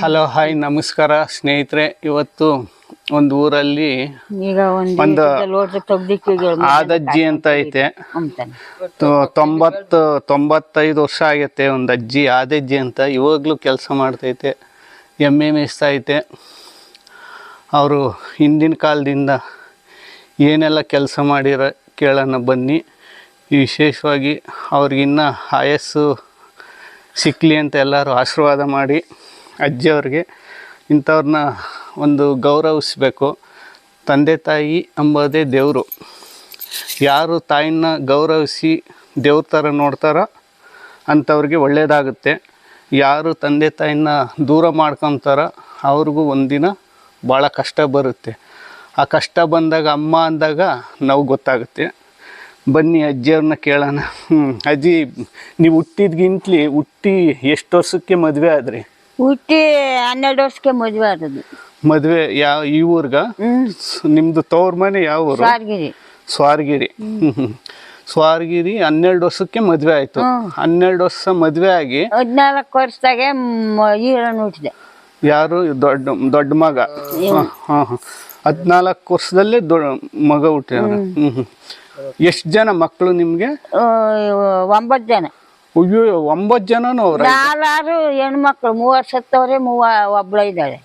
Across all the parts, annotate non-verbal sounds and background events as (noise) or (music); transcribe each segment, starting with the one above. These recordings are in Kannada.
ಹಲೋ ಹಾಯ್ ನಮಸ್ಕಾರ ಸ್ನೇಹಿತರೆ. ಇವತ್ತು ಒಂದು ಊರಲ್ಲಿ ಈಗ ಒಂದು ಆದಜ್ಜಿ ಅಂತ ಐತೆ. ತೊಂಬತ್ತು ತೊಂಬತ್ತೈದು ವರ್ಷ ಆಗೈತೆ ಒಂದು ಅಜ್ಜಿ ಆದಜ್ಜಿ ಅಂತ. ಇವಾಗಲೂ ಕೆಲಸ ಮಾಡ್ತೈತೆ ಎಮ್ಮೆ ಮೇಯಿಸ್ತೈತೆ ಅವರು ಹಿಂದಿನ ಕಾಲದಿಂದ ಏನೆಲ್ಲ ಕೆಲಸ ಮಾಡಿರೋ ಕೇಳೋಣ ಬನ್ನಿ. ವಿಶೇಷವಾಗಿ ಅವ್ರಿಗಿನ್ನ ಆಯಸ್ಸು ಸಿಕ್ಕಲಿ ಅಂತ ಎಲ್ಲರೂ ಆಶೀರ್ವಾದ ಮಾಡಿ. ಅಜ್ಜಿಯವ್ರಿಗೆ ಇಂಥವ್ರನ್ನ ಒಂದು ಗೌರವಿಸ್ಬೇಕು. ತಂದೆ ತಾಯಿ ಅಂಬೋದೇ ದೇವರು. ಯಾರು ತಾಯಿನ ಗೌರವಿಸಿ ದೇವ್ರ ಥರ ನೋಡ್ತಾರೋ ಅಂಥವ್ರಿಗೆ ಒಳ್ಳೆಯದಾಗುತ್ತೆ ಯಾರು ತಂದೆ ತಾಯಿನ ದೂರ ಮಾಡ್ಕೊತಾರೋ ಅವ್ರಿಗೂ ಒಂದಿನ ಭಾಳ ಕಷ್ಟ ಬರುತ್ತೆ. ಆ ಕಷ್ಟ ಬಂದಾಗ ಅಮ್ಮ ಅಂದಾಗ ನಾವು ಗೊತ್ತಾಗುತ್ತೆ. ಬನ್ನಿ ಅಜ್ಜಿಯವ್ರನ್ನ ಕೇಳೋಣ. ಅಜ್ಜಿ, ನೀವು ಹುಟ್ಟಿದ್ಗಿಂತಲಿ ಹುಟ್ಟಿ ಎಷ್ಟು ವರ್ಷಕ್ಕೆ ಮದುವೆ ಆದ್ರಿ? ಹುಟ್ಟಿ ಹನ್ನೆರಡು ವರ್ಷಕ್ಕೆ ಮದುವೆ ಆದದ್ದು. ಮದುವೆ ಯಾವ ಈ ಊರ್ಗ? ನಿಮ್ದು ನಿಮ್ಮದು ತವ್ರ ಮನೆ ಯಾವ ಊರು? ಸ್ವಾರ್ಗಿರಿ. ಸ್ವಾರ್ಗಿರಿ. (laughs) ಸ್ವಾರ್ಗಿರಿ ಹನ್ನೆರಡು ವರ್ಷಕ್ಕೆ ಮದುವೆ ಆಯ್ತು. ಹನ್ನೆರಡು ವರ್ಷ ಮದುವೆ ಆಗಿ ಹದಿನಾಲ್ಕು ವರ್ಷದಾಗೆ ಈರನ್ನು ಹುಟ್ಟಿದೆ. ಯಾರು? ದೊಡ್ಡ ದೊಡ್ಡ ಮಗ. ಹಾಂ ಹಾಂ ಹದಿನಾಲ್ಕು ವರ್ಷದಲ್ಲೇ ದೊಡ್ಡ ಮಗ ಹುಟ್ಟಿದ ಎಷ್ಟು ಜನ ಮಕ್ಕಳು ನಿಮಗೆ? ಒಂಬತ್ತು ಜನ. ಅಯ್ಯೋ ಒಂಬತ್ತು ಜನನು ಅವ್ರ ಹೆಣ್ಮಕ್ಳು ಮೂವರ್ ಸತ್ತವ್ರೆ ಮೂವ ಒಬ್ಳ ಇದ್ದಾಳೆ.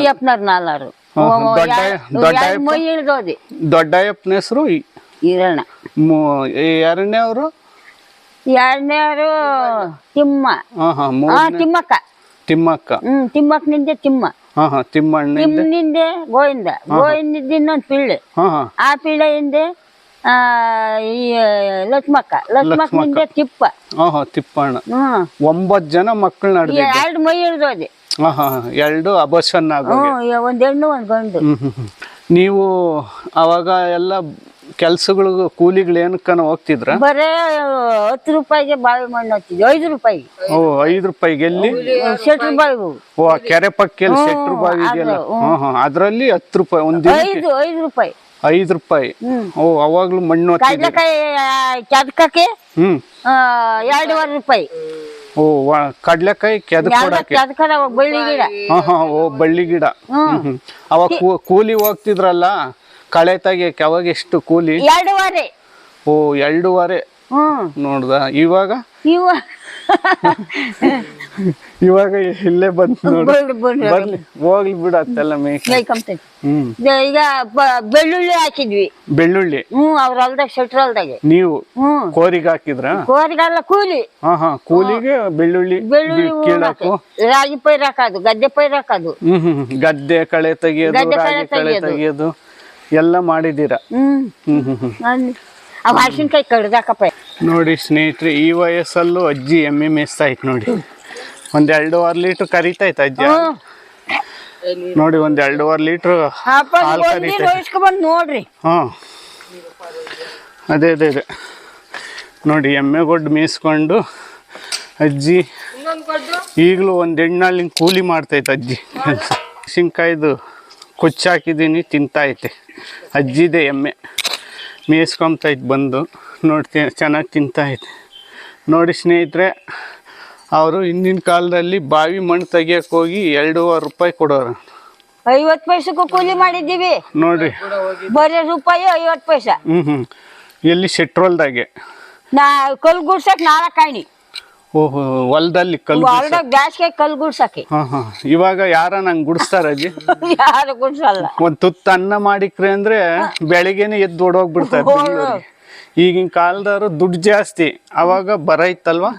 ಈ ಅಪ್ಪನವ್ರು ಎರಡು ಮೈ ಇಳ್ದೋದಿ? ದೊಡ್ಡಯ್ಯಪ್ಪನ ಹೆಸರು ಈರಣ್ಣ. ಎರಡನೇ ಅವರು? ಎರಡನೇವರು ತಿಮ್ಮ. ಹಾಂ ಹಾಂ ಮೂ ಹಾ ತಿಮ್ಮಕ್ಕ. ತಿಮ್ಮಕ್ಕ. ಹ್ಮ್ ತಿಮ್ಮಕ್ಕನಿಂದೆ ತಿಮ್ಮ. ಹಾಂ ಹಾಂ ತಿಮ್ಮಣ್ಣ ತಿಮ್ಮನಿಂದೆ ಗೋವಿಂದ. ಗೋವಿಂದ ಇನ್ನೊಂದು ಪಿಳ್ಳೆ. ಆ ಪಿಳ್ಳೆಯಿಂದ ಈ ಲಕ್ಷ್ಮಕ್ಕ. ಲಕ್ಷ್ಮಕ್ಕನಿಂದ ತಿಪ್ಪ. ಹಾಂ ಹಾಂ ತಿಪ್ಪಣ್ಣ. ಹ್ಮ್. ಒಂಬತ್ತು ಜನ ಮಕ್ಕಳು ನಡೆದಿದೆ ಎರಡು ಮೈ ಹಿಡ್ದೋದೆ. ಎರಡು ಅಬರ್ಷನ್ ಆಗೋ ಹ್ಮ್ ಒಂದ್ ಹೆಣ್ಣು ಒಂದ್ ಗಂಡು. ನೀವು ಅವಾಗ ಎಲ್ಲ ಕೆಲ್ಸಗಳಿಗೂ ಕೂಲಿಗಳು ಏನಕ್ಕನ ಹೋಗ್ತಿದ್ರ? ಬರೇ ಹತ್ತು ರೂಪಾಯಿಗೆ ಬಾವಿ ಮಣ್ಣು ಹಚ್ಚಿದ್ವಿ ಐದು ರೂಪಾಯಿ ಓ ಐದು ರೂಪಾಯಿಗೆ ಎಲ್ಲಿ? ಶೆಟ್ರು ಬಾವಿ ಓ ಕೆರೆ ಪಕ್ಕ ಶೆಟ್ರು ಬಾವಿ ಇದೆಯಲ್ಲ? ಹ್ಮ್. ಹ್ಮ್ ಅದ್ರಲ್ಲಿ ಹತ್ತು ರೂಪಾಯಿ ಒಂದು ಐದು ಐದು ರೂಪಾಯಿ. ಐದು ರೂಪಾಯಿ. ಓ ಅವಾಗ್ಲೂ ಮಣ್ಣು ಹತ್ತಿದ್ರಿ ಕಡ್ಲೆಕಾಯಿ ಚದಕಕ್ಕೆ ಹ್ಮ್. ಎರಡೂವರೆ ರೂಪಾಯಿ. ಓ ವ- ಕಡ್ಲೆಕಾಯಿ ಕೆದಕೊಡಕ್ಕೆ. ಚದಕದ ಬಳ್ಳಿ ಗಿಡ. ಹಾ ಹಾ ಓ ಬಳ್ಳಿ ಗಿಡ. ಹ್ಮ್ ಹ್ಮ್. ಅವಾಗ ಕೂ- ಕೂಲಿ ಹೋಗ್ತಿದ್ರಲ್ಲ ಕಳೆ ತೆಗಿಯಕ್ಕೆ ಅವಾಗ ಎಷ್ಟು ಕೂಲಿ? ಎರಡೂವರೆ. ಓ ಎರಡೂವರೆ. ನೋಡ್ದ? ಇವಾಗ? ಇವ ಇವಾಗ ಇಲ್ಲೇ ಬಂದು ಬರ್ಲಿ ಹೋಗ್ಲಿ ಬಿಡ ಈಗ ಬೆಳ್ಳುಳ್ಳಿ ಹಾಕಿದ್ವಿ. ಬೆಳ್ಳುಳ್ಳಿ? ಹ್ಮ್ ಅವ್ರ ಹೊಲ್ದಾಗ ಶೆಟ್ರ್ ಹೊಲ್ದಾಗೆ. ನೀವು? ಕೋರಿಗ ಕೋರಿಗೆ ಹಾಕಿದ್ರ? ಕೋರಿಗಲ್ಲ ಕೂಲಿ. ಹಾ ಹಾ. ಕೂಲಿಗೆ ಬೆಳ್ಳುಳ್ಳಿ ಬೆಳ್ಳುಳ್ಳಿ ಕೀಳಾಕು? ರಾಗಿ ಪೈರ್ ಹಾಕೋದು ಗದ್ದೆ ಪೈರ್ ಹಾಕೋದು. ಹ್ಮ್ ಹ್ಮ್. ಗದ್ದೆ ಕಳೆ ತೆಗಿಯೋದು ರಾಗಿ ಕಳೆ ತೆಗಿಯೋದು. ಎಲ್ಲ ಮಾಡಿದೀರ ಹ್ಮ್. ಹ್ಮ್ ಹ್ಮ್ ಹ್ಮ್. ಹ್ಮ್ ಅವ್ ಹಸಿನ್ಕಾಯಿ ಕಡ್ದಾಕಪ್ಪ ನೋಡಿ ಸ್ನೇಹಿತರೆ ಈ ವಯಸ್ಸಲ್ಲೂ ಅಜ್ಜಿ ಎಮ್ಮೆ ಮೇಯಿಸ್ತಾ ಇತ್ತು ನೋಡಿ. ಒಂದ್ ಎರಡೂವರೆ ಲೀಟ್ರ್ ಕರಿತಾಯ್ತು ಅಜ್ಜಿ? ನೋಡಿ ಒಂದ್ ಎರಡೂವರೆ ಲೀಟ್ರ್ ಹಾಲು ಕರಿತಾಯ್ತು ನೋಡ್ರಿ. ಹಾ ಅದೇ ಅದೇ ಅದೇ. ನೋಡಿ ಎಮ್ಮೆ ಗೊಡ್ಡು ಮೇಯಿಸ್ಕೊಂಡು ಅಜ್ಜಿ ಈಗಲೂ ಒಂದು ಎಣ್ಣಾಳಿನ ಕೂಲಿ ಮಾಡ್ತೈತೆ ಅಜ್ಜಿ. ಕೆಲಸ ಶಿಂಕಾಯ್ದು ಕೊಚ್ಚಾಕಿದ್ದೀನಿ ತಿಂತೈತೆ ಅಜ್ಜಿದೆ ಎಮ್ಮೆ. ಮೇಯಿಸ್ಕೊಂತೈತೆ ಬಂದು ನೋಡ್ತೀನಿ ಚೆನ್ನಾಗಿ ಇದೆ. ನೋಡಿ ಸ್ನೇಹಿತರೆ ಅವರು ಹಿಂದಿನ ಕಾಲದಲ್ಲಿ ಬಾವಿ ಮಣ್ಣು ತೆಗಿಯಕ್ಕೆ ಹೋಗಿ ಎರಡೂವರೆ ರೂಪಾಯಿ ಕೊಡೋರು. ಐವತ್ತು ಪೈಸಕ್ಕೂ ಕೂಲಿ ಮಾಡಿದ್ದೀವಿ. ನೋಡ್ರಿ ಬರೀ ರೂಪಾಯಿ ಐವತ್ತು ಪೈಸೆ. ಹ್ಞೂ ಹ್ಞೂ ಎಲ್ಲಿ ಸೆಟ್ರೋಲ್ದಾಗೆ ನಾ ಕಲ್ ಗುಡ್ಸಕ್ಕೆ ನಾಲ್ಕು ಆಣಿ ಓಹೋ ಹೊಲದಲ್ಲಿ ಕಲ್ಲು ಬ್ಯಾಸ್ಗೆ ಕಲ್ ಗುಡ್ಸಕ್ಕೆ. ಹಾ ಹಾ. ಇವಾಗ ಯಾರ ನಂಗೆ ಗುಡಿಸ್ತಾರ ಅಜ್ಜಿ? (laughs) ಯಾರು ಗುಡ್ಸಲ್ಲ. ಒಂದ್ ತುತ್ತ ಅನ್ನ ಮಾಡಿಕ್ರಿ ಅಂದ್ರೆ ಬೆಳಿಗ್ಗೆನೆ ಎದ್ದು ಓಡೋಗ್ಬಿಡ್ತಾರೆ ಬೆಂಗ್ಳೂರಿಗೆ. ಈಗಿನ ಕಾಲದವ್ರು ದುಡ್ಡು ಜಾಸ್ತಿ. ಅವಾಗ ಬರ ಇತ್ತಲ್ವಾ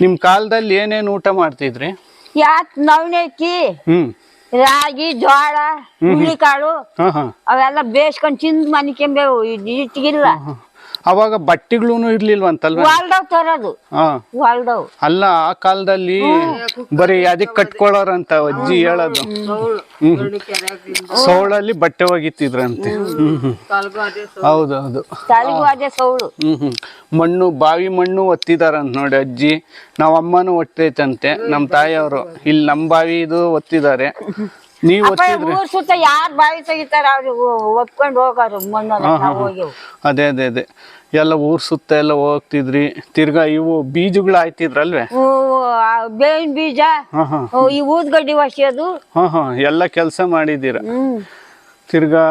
ನಿಮ್ ಕಾಲದಲ್ಲಿ ಏನೇನ್ ಊಟ ಮಾಡ್ತಿದ್ರಿ? ಯಾತ್ ನವಣೆ ಅಕ್ಕಿ ಹ್ಮ್. ರಾಗಿ ಜೋಳ ಹುಳ್ಳಿಕಾಳು ಹಾ ಹಾ. ಅವೆಲ್ಲ ಬೇಯಿಸ್ಕೊಂಡು ತಿಂದು ಮನಿಕೆಂಬೇವು ಇಟ್ಟಿಗಿಲ್ಲ. ಅವಾಗ ಬಟ್ಟೆಗಳೂ ಇರ್ಲಿಲ್ವಂತಲ್ವಾ? ತರೋದು. ಹಾ ಅಲ್ಲ ಆ ಕಾಲದಲ್ಲಿ ಬರೀ ಅದಕ್ಕೆ ಕಟ್ಕೊಳ್ಳೋರಂತ ಅಜ್ಜಿ ಹೇಳೋದು. ಹ್ಮ್. ಸೋಳಲ್ಲಿ ಬಟ್ಟೆ ಒಗಿತಿದ್ರಂತೆ. ಹ್ಮ್. ಹ್ಮ್ ಹೌದೌದು. ತಲೆಗೂ ಅದೇ ಸೌಳು. ಹ್ಮ್ ಹ್ಮ್. ಮಣ್ಣು ಬಾವಿ ಮಣ್ಣು ಒತ್ತಿದಾರಂತ ನೋಡಿ ಅಜ್ಜಿ. ನಾವ್ ಅಮ್ಮನೂ ಒತ್ತೈತಂತೆ ನಮ್ಮ ತಾಯಿಯವರು. ಇಲ್ಲಿ ನಮ್ಮ ಬಾವಿ ಇದು ಒತ್ತಿದ್ದಾರೆ. ನೀವು ಅಪ್ಪ ಒತ್ತಿದ್ರೆ. ಊರ್ ಸುತ್ತ ಯಾರ್ ಬಾಯಿ ತೆಗಿತಾರ ಅವ್ರು? ಒಪ್ಕೊಂಡು ಹೋಗಾರು ಮಣ್ಣಲ್ಲ ನಾವು ಹೋಗ್ಯವು ಅದೇ ಅದೇ ಅದೇ. ಎಲ್ಲ ಊರ್ ಸುತ್ತ ಎಲ್ಲ ಹೋಗ್ತಿದ್ರಿ. ತಿರ್ಗಾ ಇವು ಬೀಜಗಳು ಆಯ್ತಿದ್ರಲ್ವೇ ಹೂ, ಆ ಬೇವಿನ ಬೀಜ ಹಾ ಹಾ. ಹೂ, ಈ ಊದ್ಗಡ್ಡಿ ವಸಿಯೋದು ಹಾ ಹಾ. ಎಲ್ಲ ಕೆಲಸ ಮಾಡಿದೀರ ಹ್ಮ್. ತಿರ್ಗಾ